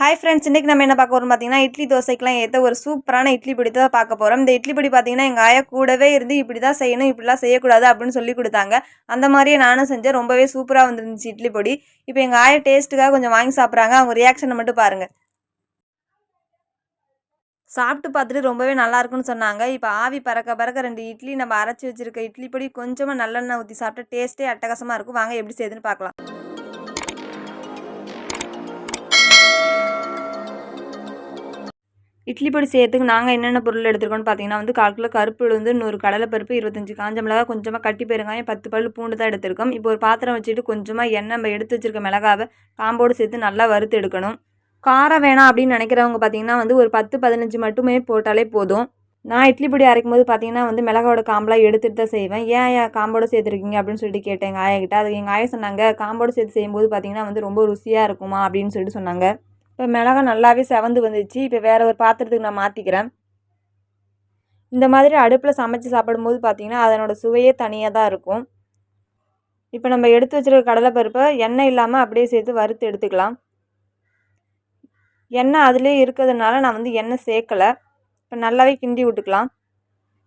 Hi friends இன்றைக்கி நம்ம என்ன பார்க்க போகிறோம் பார்த்தீங்கன்னா இட்லி தோசைக்கெலாம் ஏற்ற ஒரு சூப்பரான இட்லி பிடி தான் பார்க்க போகிறோம் இந்த இட்லி பிடி பார்த்தீங்கன்னா எங்கள் ஆயா கூடவே இருந்து இப்படி தான் செய்யணும் இப்படிலாம் செய்யக்கூடாது அப்படின்னு சொல்லி கொடுத்தாங்க. அந்த மாதிரியே நானும் செஞ்சேன். ரொம்பவே சூப்பராக வந்துருந்துச்சு இட்லி பொடி. இப்போ எங்கள் ஆயா டேஸ்ட்டுக்காக கொஞ்சம் வாங்கி சாப்பிட்றாங்க. அவங்க ரியாக்ஷனை மட்டும் பாருங்கள் சாப்பிட்டு பார்த்துட்டு ரொம்பவே நல்லாயிருக்குன்னு சொன்னாங்க. இப்போ ஆவி பறக்க பறக்க ரெண்டு இட்லி நம்ம அரைச்சி வச்சிருக்க இட்லி பொடி கொஞ்சமாக நல்லெண்ணெய் ஊற்றி சாப்பிட்டா டேஸ்ட்டே அட்டகாசமாக இருக்கும். வாங்க எப்படி செய்யுதுன்னு பார்க்கலாம். இட்லி பொடி செய்யறதுக்கு நாங்கள் என்னென்ன பொருள் எடுத்துருக்கோம்னு பார்த்தீங்கன்னா வந்து கால் கிலோ கருப்பு உளுந்து நூறு கடலைப்பருப்பு இருபத்தஞ்சி காஞ்ச மிளகா கொஞ்சமாக கட்டி பெருங்காயம் பத்து பல் பூண்டு தான் எடுத்திருக்கோம். இப்போ ஒரு பாத்திரம் வச்சுட்டு கொஞ்சமாக எண்ணெய் நம்ம எடுத்து வச்சிருக்க மிளகாவை காம்போடு சேர்த்து நல்லா வறுத்து எடுக்கணும். காரம் வேணாம் அப்படின்னு நினைக்கிறவங்க பார்த்தீங்கன்னா வந்து ஒரு பத்து பதினஞ்சு மட்டுமே போட்டாலே போதும். நான் இட்லி பொடி அரைக்கும் போது பார்த்தீங்கன்னா வந்து மிளகாவோட காம்பெலாம் எடுத்துகிட்டு தான் செய்வேன். ஏன் ஏன் காம்போடு சேர்த்துருக்கீங்க அப்படின்னு சொல்லிட்டு கேட்டேன் எங்கள் ஆயா அது எங்கள் ஆயா சொன்னாங்க காம்போடு சேர்த்து செய்யும்போது பார்த்தீங்கன்னா வந்து ரொம்ப ருசியாக இருக்குமா அப்படின்னு சொல்லிட்டு சொன்னாங்க. இப்போ மிளகா நல்லாவே செவந்து வந்துச்சு இப்போ வேறு ஒரு பாத்திரத்துக்கு நான் மாற்றிக்கிறேன் இந்த மாதிரி அடுப்பில் சமைச்சு சாப்பிடும்போது பார்த்திங்கன்னா அதனோட சுவையே தனியாக தான் இருக்கும். இப்போ நம்ம எடுத்து வச்சுருக்க கடலைப்பருப்பை எண்ணெய் இல்லாமல் அப்படியே சேர்த்து வறுத்து எடுத்துக்கலாம். எண்ணெய் அதிலே இருக்கிறதுனால நான் வந்து எண்ணெய் சேர்க்கலை. இப்போ நல்லாவே கிண்டி விட்டுக்கலாம்.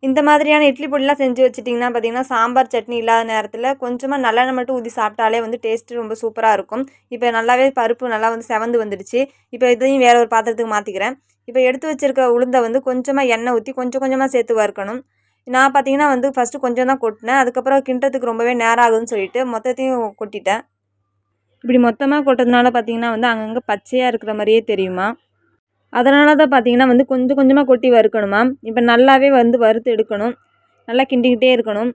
இந்த மாதிரியான இட்லி பொடிலாம் செஞ்சு வச்சிட்டிங்கன்னா பார்த்தீங்கன்னா சாம்பார் சட்னி இல்லாத நேரத்தில் கொஞ்சமாக நல்லெண்ணெய் மட்டும் ஊற்றி சாப்பிட்டாலே வந்து டேஸ்ட்டு ரொம்ப சூப்பராக இருக்கும். இப்போ நல்லாவே பருப்பு நல்லா வந்து செவந்து வந்துடுச்சு. இப்போ இதையும் வேறு ஒரு பாத்திரத்துக்கு மாற்றிக்கிறேன் இப்போ எடுத்து வச்சுருக்க உளுந்தை வந்து கொஞ்சமாக எண்ணெய் ஊற்றி கொஞ்சம் கொஞ்சமாக சேர்த்து வறுக்கணும். நான் பார்த்தீங்கன்னா வந்து ஃபஸ்ட்டு கொஞ்சம் தான் கொட்டினேன். அதுக்கப்புறம் கிண்டத்துக்கு ரொம்பவே நேரம் ஆகுதுன்னு சொல்லிட்டு மொத்தத்தையும் கொட்டிட்டேன். இப்படி மொத்தமாக கொட்டதுனால பார்த்தீங்கன்னா வந்து அங்கங்கே பச்சையாக இருக்கிற மாதிரியே தெரியுமா? அதனால தான் பார்த்தீங்கன்னா வந்து கொஞ்சம் கொஞ்சமாக கொட்டி வறுக்கணுமா இப்போ நல்லாவே வந்து வறுத்து எடுக்கணும். நல்லா கிண்டிக்கிட்டே இருக்கணும்.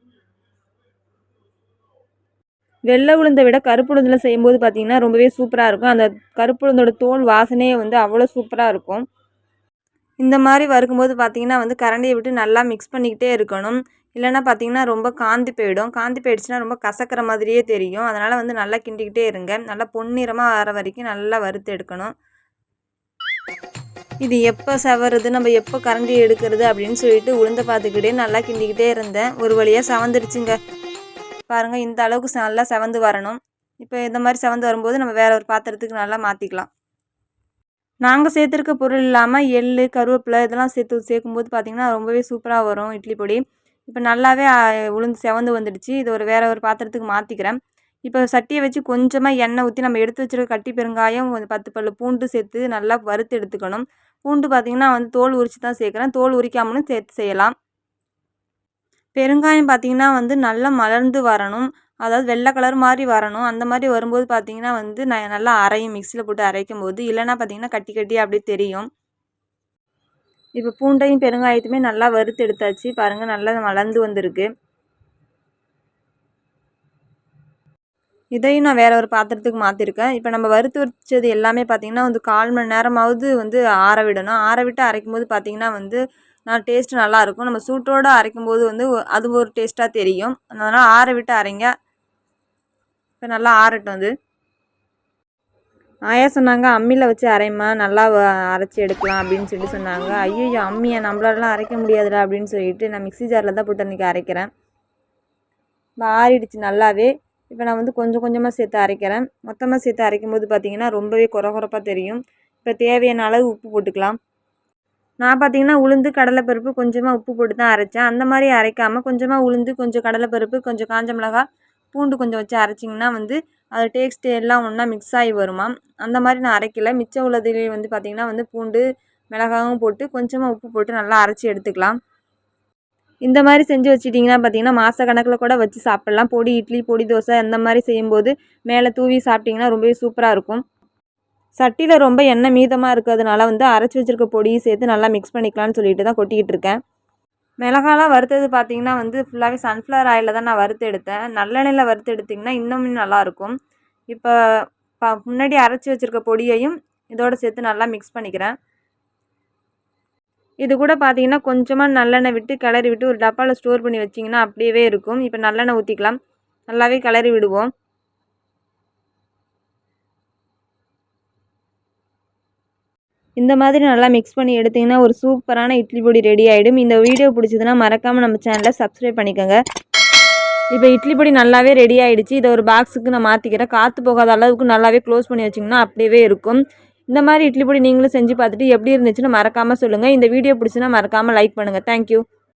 வெள்ளை உளுந்தை விட கருப்பு உளுந்தில் செய்யும்போது பார்த்திங்கன்னா ரொம்பவே சூப்பராக இருக்கும். அந்த கருப்பு உளுந்தோட தோல் வாசனையே வந்து அவ்வளோ சூப்பராக இருக்கும். இந்த மாதிரி வறுக்கும்போது பார்த்திங்கன்னா வந்து கரண்டியை விட்டு நல்லா மிக்ஸ் பண்ணிக்கிட்டே இருக்கணும். இல்லைன்னா பார்த்திங்கன்னா ரொம்ப காந்தி போயிடும். காந்தி போயிடுச்சுன்னா ரொம்ப கசக்கிற மாதிரியே தெரியும். அதனால் வந்து நல்லா கிண்டிக்கிட்டே இருங்க. நல்லா பொன்னிறமாக வர வரைக்கும் நல்லா வறுத்து எடுக்கணும். இது எப்போ செவருது? நம்ம எப்போ கரண்டி எடுக்கிறது அப்படின்னு சொல்லிட்டு உளுந்த பார்த்துக்கிட்டே நல்லா கிண்டிக்கிட்டே இருந்தேன். ஒரு வழியாக செவந்துருச்சுங்க பாருங்கள் இந்த அளவுக்கு நல்லா செவந்து வரணும். இப்போ இந்த மாதிரி செவந்து வரும்போது நம்ம வேறு ஒரு பாத்திரத்துக்கு நல்லா மாற்றிக்கலாம் நாங்கள் சேர்த்துருக்க பொருள் இல்லாமல் எள் கருவேப்பிலை இதெல்லாம் சேர்த்து சேர்க்கும்போது பார்த்திங்கன்னா ரொம்பவே சூப்பராக வரும் இட்லி பொடி. இப்போ நல்லாவே உளுந்து செவந்து வந்துடுச்சு. இது ஒரு வேறு ஒரு பாத்திரத்துக்கு மாற்றிக்கிறேன் இப்போ சட்டியை வச்சு கொஞ்சமாக எண்ணெய் ஊற்றி நம்ம எடுத்து வச்சுருக்க கட்டி பெருங்காயம் கொஞ்சம் பத்து பல்லு பூண்டு சேர்த்து நல்லா வறுத்து எடுத்துக்கணும். பூண்டு பார்த்திங்கன்னா வந்து தோல் உரித்து தான் சேர்க்குறேன். தோல் உரிக்காமலும் சேர்த்து செய்யலாம். பெருங்காயம் பார்த்திங்கன்னா வந்து நல்லா மலர்ந்து வரணும். அதாவது வெள்ளை கலர் மாதிரி வரணும். அந்த மாதிரி வரும்போது பார்த்திங்கன்னா வந்து நான் நல்லா அரையும். மிக்சியில் போட்டு அரைக்கும் போது இல்லைனா பார்த்திங்கன்னா கட்டி கட்டி அப்படியே தெரியும். இப்போ பூண்டையும் பெருங்காயத்தையுமே நல்லா வறுத்து எடுத்தாச்சு. பாருங்கள் நல்லா மலர்ந்து வந்திருக்கு. இதையும் நான் வேறு ஒரு பாத்திரத்துக்கு மாற்றிருக்கேன் இப்போ நம்ம வறுத்து வச்சது எல்லாமே பார்த்திங்கன்னா வந்து கால் மணி நேரமாவது வந்து ஆற விடணும். ஆற விட்டு அரைக்கும் போது பார்த்திங்கன்னா வந்து நான் டேஸ்ட்டு நல்லாயிருக்கும் நம்ம சூட்டோடு அரைக்கும் போது வந்து அது ஒரு டேஸ்ட்டாக தெரியும். அதனால் ஆற விட்டு அரைங்க. இப்போ நல்லா ஆறட்டும் அது. ஆயா சொன்னாங்க அம்மியில் வச்சு அரைமா நல்லா அரைச்சி எடுக்கலாம் அப்படின்னு சொல்லி சொன்னாங்க. ஐயோ அம்மியை நம்மளாலலாம் அரைக்க முடியாதுடா அப்படின்னு சொல்லிட்டு நான் மிக்சி ஜாரில் தான் போட்டு அன்றைக்கி அரைக்கிறேன். ஆறிடுச்சு நல்லாவே. இப்போ நான் வந்து கொஞ்சம் கொஞ்சமாக சேர்த்து அரைக்கிறேன். மொத்தமாக சேர்த்து அரைக்கும் போது பார்த்திங்கன்னா ரொம்பவே குறகுறப்பாக தெரியும். இப்போ தேவையான அளவு உப்பு போட்டுக்கலாம். நான் பார்த்திங்கன்னா உளுந்து கடலைப்பருப்பு கொஞ்சமாக உப்பு போட்டு தான் அரைச்சேன். அந்த மாதிரி அரைக்காமல் கொஞ்சமாக உளுந்து கொஞ்சம் கடலைப்பருப்பு கொஞ்சம் காஞ்ச மிளகா பூண்டு கொஞ்சம் வச்சு அரைச்சிங்கன்னா வந்து அது டேஸ்ட்டு எல்லாம் ஒன்றா மிக்ஸ் ஆகி வருமா? அந்த மாதிரி நான் அரைக்கல. மிச்சம் உள்ளதுலேயே வந்து பார்த்திங்கன்னா வந்து பூண்டு மிளகாவும் போட்டு கொஞ்சமாக உப்பு போட்டு நல்லா அரைச்சி எடுத்துக்கலாம். இந்த மாதிரி செஞ்சு வச்சிட்டிங்கன்னா பார்த்தீங்கன்னா மாத கணக்கில் கூட வச்சு சாப்பிட்லாம். பொடி இட்லி பொடி தோசை அந்த மாதிரி செய்யும்போது மேலே தூவி சாப்பிட்டிங்கன்னா ரொம்பவே சூப்பராக இருக்கும். சட்டியில் ரொம்ப எண்ணெய் மீதமாக இருக்கிறதுனால வந்து அரைச்சி வச்சுருக்க பொடியும் சேர்த்து நல்லா மிக்ஸ் பண்ணிக்கலாம்னு சொல்லிட்டு தான் கொட்டிக்கிட்டு இருக்கேன். மிளகாலாம் வறுத்தது பார்த்திங்கன்னா வந்து ஃபுல்லாகவே சன்ஃப்ளவர் ஆயிலில் தான் நான் வறுத்து எடுத்தேன். நல்லெண்ணெயில் வறுத்து எடுத்திங்கன்னா இன்னும் நல்லாயிருக்கும் இப்போ முன்னாடி அரைச்சி வச்சுருக்க பொடியையும் இதோடு சேர்த்து நல்லா மிக்ஸ் பண்ணிக்கிறேன். இது கூட பார்த்தீங்கன்னா கொஞ்சமாக நல்லெண்ணெய் விட்டு கிளறி விட்டு ஒரு டப்பாவில் ஸ்டோர் பண்ணி வச்சிங்கன்னா அப்படியே இருக்கும். இப்போ நல்லெண்ணெய் ஊற்றிக்கலாம் நல்லாவே கிளறி விடுவோம். இந்த மாதிரி நல்லா மிக்ஸ் பண்ணி எடுத்திங்கன்னா ஒரு சூப்பரான இட்லி பொடி ரெடி ஆகிடும் இந்த வீடியோ பிடிச்சதுன்னா மறக்காமல் நம்ம சேனலை சப்ஸ்கிரைப் பண்ணிக்கோங்க. இப்போ இட்லி பொடி நல்லாவே ரெடி ஆகிடுச்சு இதை ஒரு பாக்ஸுக்கு நான் மாற்றிக்கிறேன் காற்று போகாத அளவுக்கு நல்லாவே க்ளோஸ் பண்ணி வச்சிங்கன்னா அப்படியே இருக்கும். இந்த மாதிரி இட்லி பொடி நீங்களும் செஞ்சு பார்த்துட்டு எப்படி இருந்துச்சுன்னு மறக்காமல் சொல்லுங்கள் இந்த வீடியோ பிடிச்சுன்னா மறக்காமல் லைக் பண்ணுங்கள் தேங்க்யூ